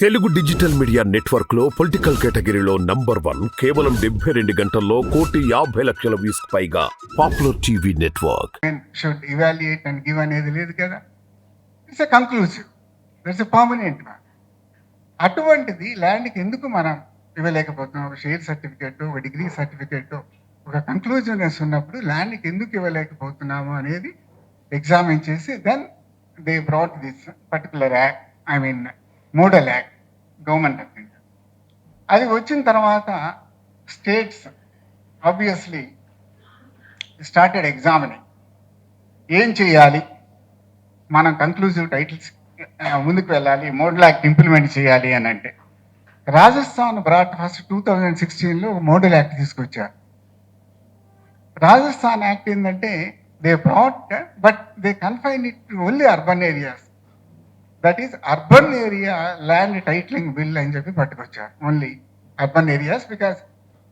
Telugu digital media నెట్వర్క్లో political కేటగిరీలో number one కేవలం డెబ్బై రెండు గంటల్లో కోటి యాభై లక్షల వ్యూస్ పైగా popular TV network. Should evaluate and give అనేది లేదు కదా. It's a conclusive it's a permanent అటువంటిది ల్యాండ్కి ఎందుకు మనం ఇవ్వలేకపోతున్నాం? ఒక షేర్ సర్టిఫికేట్ ఒక డిగ్రీ సర్టిఫికేట్ ఒక కంక్లూజనెస్ ఉన్నప్పుడు ల్యాండ్కి ఎందుకు ఇవ్వలేకపోతున్నాము అనేది ఎగ్జామిన్ చేసి then they brought this particular act I mean model act government of India అది వచ్చిన తర్వాత స్టేట్స్ ఆబ్వియస్లీ స్టార్టెడ్ ఎగ్జామినింగ్ ఏం చేయాలి? మనం కంక్లూజివ్ టైటిల్స్ ముందుకు వెళ్ళాలి మోడల్ యాక్ట్ ఇంప్లిమెంట్ చేయాలి అని అంటే Rajasthan brought first two thousand సిక్స్టీన్లో ఒక మోడల్ యాక్ట్ తీసుకొచ్చారు. రాజస్థాన్ యాక్ట్ ఏంటంటే they brought but they confine it only urban areas that is urban area land titling bill అని చెప్పి పట్టుకొచ్చారు. ఓన్లీ అర్బన్ ఏరియాస్ బికాస్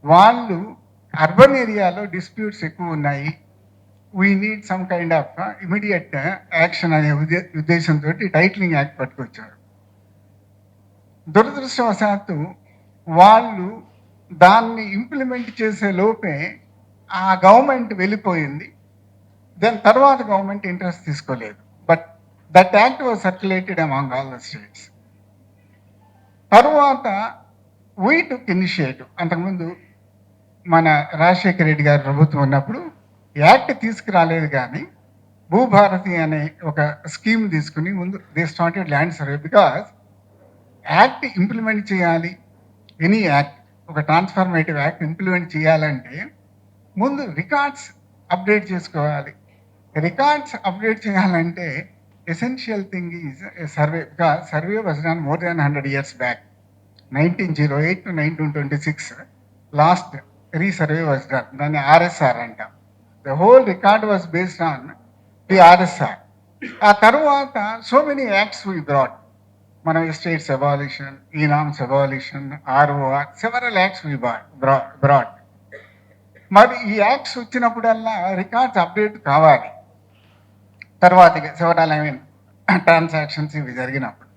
వాళ్ళు అర్బన్ ఏరియాలో డిస్ప్యూట్స్ ఎక్కువ ఉన్నాయి. We need some kind of immediate action అనే ఉద్దే ఉద్దేశంతో టైట్లింగ్ యాక్ట్ పట్టుకొచ్చారు. దురదృష్టవశాత్తు వాళ్ళు దాన్ని ఇంప్లిమెంట్ చేసే లోపే ఆ గవర్నమెంట్ వెళ్ళిపోయింది. దాని తర్వాత గవర్నమెంట్ ఇంట్రెస్ట్ తీసుకోలేదు. But that act was circulated among all the states తరువాత వీ టుక్ ఇనిషియేటివ్ అంతకుముందు మన రాజశేఖర రెడ్డి గారు ప్రభుత్వం ఉన్నప్పుడు యాక్ట్ తీసుకురాలేదు కానీ భూభారతి అనే ఒక స్కీమ్ తీసుకుని ముందు they started land survey because act implement చేయాలి. ఎనీ యాక్ట్ ఒక ట్రాన్స్ఫార్మేటివ్ యాక్ట్ ఇంప్లిమెంట్ చేయాలంటే ముందు రికార్డ్స్ అప్డేట్ చేసుకోవాలి. రికార్డ్స్ అప్డేట్ చేయాలంటే essential thing is survey because survey was done more than hundred years back nineteen zero eight to nineteen twenty six last resurvey was దాన్ని RSR అంటాం. The whole record was based on the RSR ఆ తర్వాత so many acts we brought మన estates abolition ఈనామ్స్ abolition ROR several acts we brought మరి ఈ acts వచ్చినప్పుడల్లా records update కావాలి. తర్వాత సెవెరల్ ఐ మీన్ ట్రాన్సాక్షన్స్ ఇవి జరిగినప్పుడు.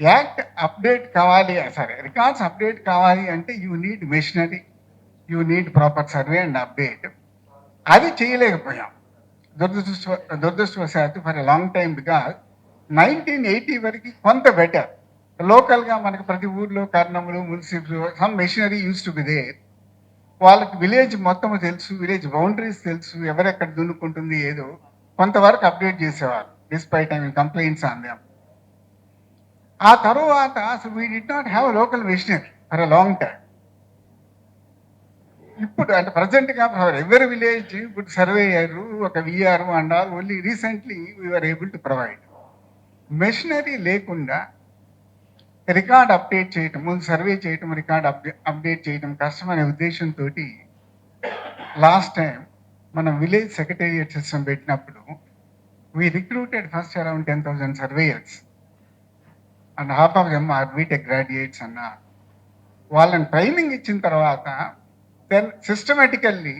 యాక్ట్ అప్డేట్ కావాలి సారీ రికార్డ్స్ అప్డేట్ కావాలి అంటే you need machinery you need proper survey and update అది చేయలేకపోయాం. దురదృష్ట దురదృష్టవశాత్తు for a long time because nineteen eighty వరకు కొంత బెటర్ లోకల్గా మనకి ప్రతి ఊర్లో కర్ణములు municipal some machinery used to be there వాళ్ళకి విలేజ్ మొత్తం తెలుసు విలేజ్ బౌండరీస్ తెలుసు ఎవరెక్కడ దున్నుకుంటుంది ఏదో. కొంతవరకు అప్డేట్ చేసేవారు despite I mean complaints on them ఆ తర్వాత అసలు we did not have local machinery for a long time ఇప్పుడు అంటే ప్రజెంట్గా ఫర్ ఎవరి విలేజ్ ఇప్పుడు సర్వే అయ్యారు ఒక VR and all only recently we are able to provide machinery లేకుండా రికార్డ్ అప్డేట్ చేయటం ముందు సర్వే చేయటం రికార్డ్ అప్డేట్ చేయటం కష్టం అనే ఉద్దేశంతో లాస్ట్ టైం మనం విలేజ్ సెక్రటేరియట్ సిస్టమ్ పెట్టినప్పుడు we recruited first around ten thousand surveyors and half of them are B Tech graduates అన్న. వాళ్ళని ట్రైనింగ్ ఇచ్చిన తర్వాత దెన్ సిస్టమేటికల్లీ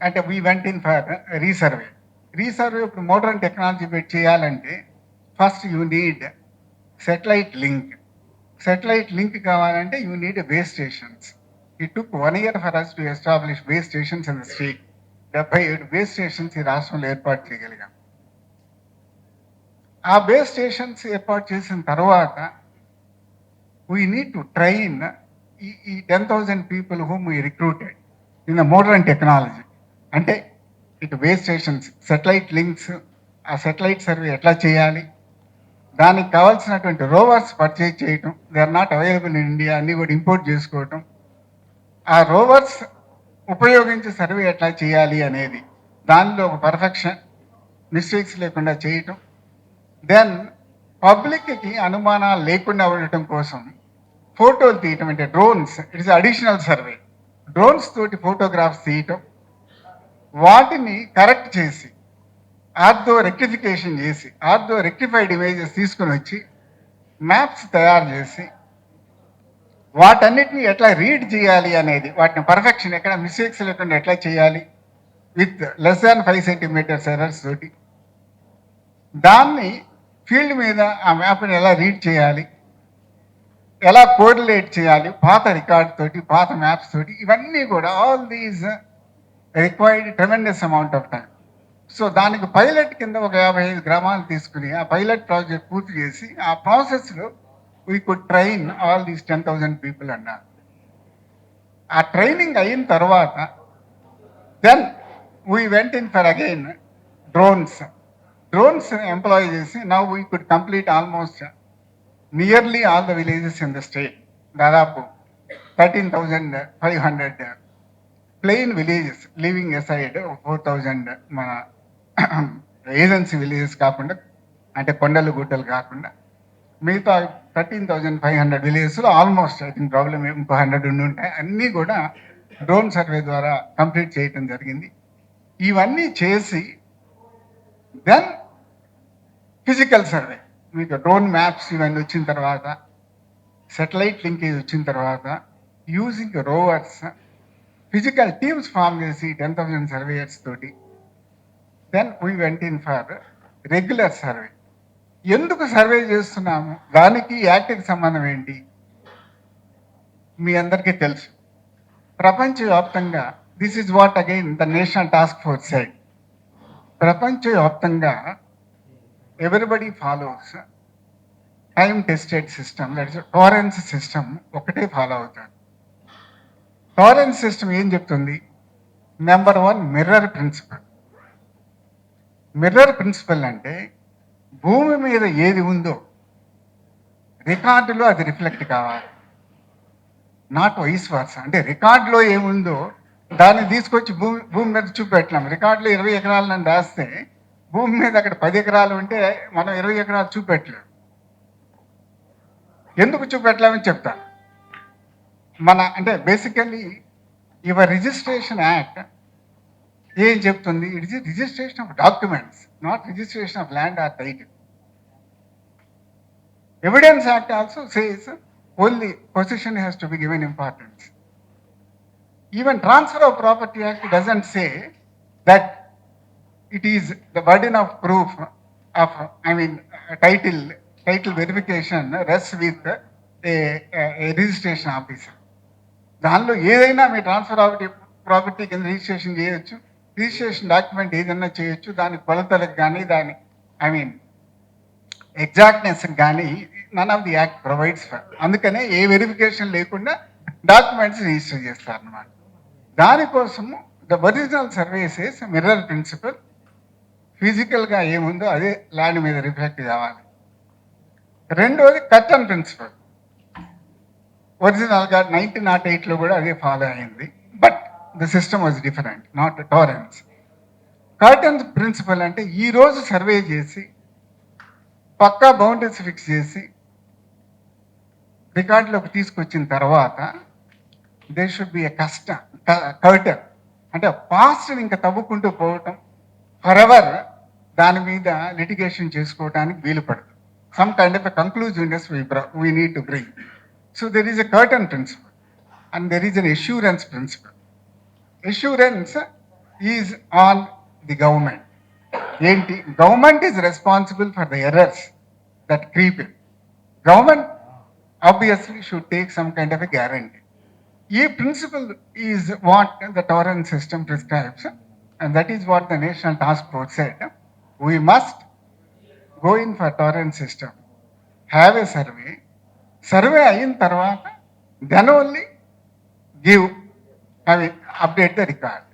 అంటే we went in for resurvey resurvey ఇప్పుడు మోడర్న్ టెక్నాలజీ పెట్టి చేయాలంటే first you need satellite link satellite link కావాలంటే you need base stations it took one year for us to establish base stations in the state డెబ్బై ఏడు base stations ఈ రాష్ట్రంలో ఏర్పాటు చేయగలిగాం. ఆ బేస్ స్టేషన్స్ ఏర్పాటు చేసిన తర్వాత వీ నీడ్ టు ట్రైన్ ఈ ఈ ten thousand people whom we recruited in the modern technology అంటే ఇటు బేస్ స్టేషన్స్ సెటిలైట్ లింక్స్ ఆ సెటిలైట్ సర్వే ఎట్లా చేయాలి? దానికి కావాల్సినటువంటి రోవర్స్ పర్చేజ్ చేయటం. They are not available in India అన్నీ కూడా ఇంపోర్ట్ చేసుకోవటం. ఆ రోవర్స్ ఉపయోగించి సర్వే ఎట్లా చేయాలి అనేది దానిలో ఒక పర్ఫెక్షన్ మిస్టేక్స్ లేకుండా చేయటం. దెన్ పబ్లిక్కి అనుమానాలు లేకుండా ఉండటం కోసం ఫోటోలు తీయటం అంటే drones it's additional survey drones తోటి ఫోటోగ్రాఫ్స్ తీయటం వాటిని కరెక్ట్ చేసి ఆర్థో రెక్టిఫికేషన్ చేసి ఆర్థో రెక్టిఫైడ్ ఇమేజెస్ తీసుకుని వచ్చి మ్యాప్స్ తయారు చేసి వాటన్నిటిని ఎట్లా రీడ్ చేయాలి అనేది వాటిని పర్ఫెక్షన్ ఎక్కడ మిస్టేక్స్ లేకుండా ఎట్లా చేయాలి? With less than five centimetres errors తోటి. దాన్ని ఫీల్డ్ మీద ఆ మ్యాప్ని ఎలా రీడ్ చేయాలి? ఎలా కోఆర్డినేట్ చేయాలి? పాత రికార్డ్ తోటి పాత మ్యాప్స్ తోటి ఇవన్నీ కూడా all these required tremendous amount of time so దానికి పైలట్ కింద ఒక యాభై ఐదు గ్రామాలు తీసుకుని ఆ పైలట్ ప్రాజెక్ట్ పూర్తి చేసి ఆ ప్రాసెస్లో we could train all these ten thousand people అన్నారు ఆ ట్రైనింగ్ అయిన తర్వాత then we went in for again drones drones employ చేసి now we could complete almost nearly all the villages in the state దాదాపు thirteen thousand five hundred plain villages leaving aside four thousand మన agency villages కాకుండా అంటే కొండలు గుట్టలు కాకుండా మిగతా thirteen thousand five hundred విలేజెస్లో ఆల్మోస్ట్ ఐ థింక్ ప్రాబ్లమ్ ఇంకో హండ్రెడ్ ఉండి ఉంటాయి అన్నీ కూడా డ్రోన్ సర్వే ద్వారా కంప్లీట్ చేయటం జరిగింది. ఇవన్నీ చేసి దెన్ ఫిజికల్ సర్వే మీకు డ్రోన్ మ్యాప్స్ ఇవన్నీ వచ్చిన తర్వాత సెటిలైట్ లింకేజ్ వచ్చిన తర్వాత using rovers physical teams form చేసి టెన్ థౌజండ్ సర్వేయర్స్ తోటి then we went in for regular survey ఎందుకు సర్వే చేస్తున్నాము? దానికి యాక్ట్కి సంబంధం ఏంటి? మీ అందరికీ తెలుసు. ప్రపంచవ్యాప్తంగా this is what again the national task force side ప్రపంచవ్యాప్తంగా everybody follows time tested system that's Torrens system ఒకటే ఫాలో అవుతాడు టారెన్స్ సిస్టమ్ ఏం చెప్తుంది? Number one mirror principle mirror principle అంటే భూమి మీద ఏది ఉందో రికార్డులో అది రిఫ్లెక్ట్ కావాలి. నాట్ వైస్ వర్స్ అంటే రికార్డులో ఏముందో దాన్ని తీసుకొచ్చి భూమి భూమి మీద చూపెట్టలేం రికార్డులో ఇరవై ఎకరాలు నన్ను రాస్తే భూమి మీద అక్కడ పది ఎకరాలు ఉంటే మనం ఇరవై ఎకరాలు చూపెట్టలేం. ఎందుకు చూపెట్టలేమని చెప్తా. మన అంటే బేసికల్లీ యువర్ రిజిస్ట్రేషన్ యాక్ట్ ఏం చెప్తుంది? It is registration of documents not registration of land or title evidence act also says only possession has to be given importance even transfer of property act doesn't say that it is the burden of proof of, I mean, uh, title, title verification rests with a, a, a registration officer. దానిలో ఏదైనా మీ transfer of property కింద registration చేయొచ్చు. Registration document ఏదైనా చేయొచ్చు దాని కొలతలకు కానీ దాని ఐ మీన్ ఎగ్జాక్ట్నెస్ కానీ none of the act provides for అందుకనే ఏ వెరిఫికేషన్ లేకుండా డాక్యుమెంట్స్ రిజిస్టర్ చేస్తారు దానికోసము the original services mirror principle ఫిజికల్గా ఏముందో అదే ల్యాండ్ మీద రిఫ్లెక్ట్ కావాలి. రెండోది కట్టన్ ప్రిన్సిపల్ ఒరిజినల్గా నైన్టీన్ నాట్ ఎయిట్లో కూడా అదే ఫాలో అయింది. The system was different not Torrens curtains principle అంటే ఈ రోజు సర్వే చేసి పక్కా బౌండరీస్ ఫిక్స్ చేసి రికార్డులోకి తీసుకొచ్చిన తర్వాత దే షుడ్ బి ఎ కష్టం కర్టన్ అంటే పాస్ట్ని ఇంకా తవ్వుకుంటూ పోవటం ఫరెవర్ దాని మీద లిటిగేషన్ చేసుకోవడానికి వీలు పడదు. Some kind of conclusiveness we need to bring so there is a curtain principle and there is an assurance principle assurance is on the government ఏంటి government is responsible for the errors that creep in government obviously should take some kind of a guarantee ఈ principle is what the Torrens system prescribes and that is what the national task force said we must go in for Torrens system have a survey survey అయిన తర్వాత then only give I mean update the record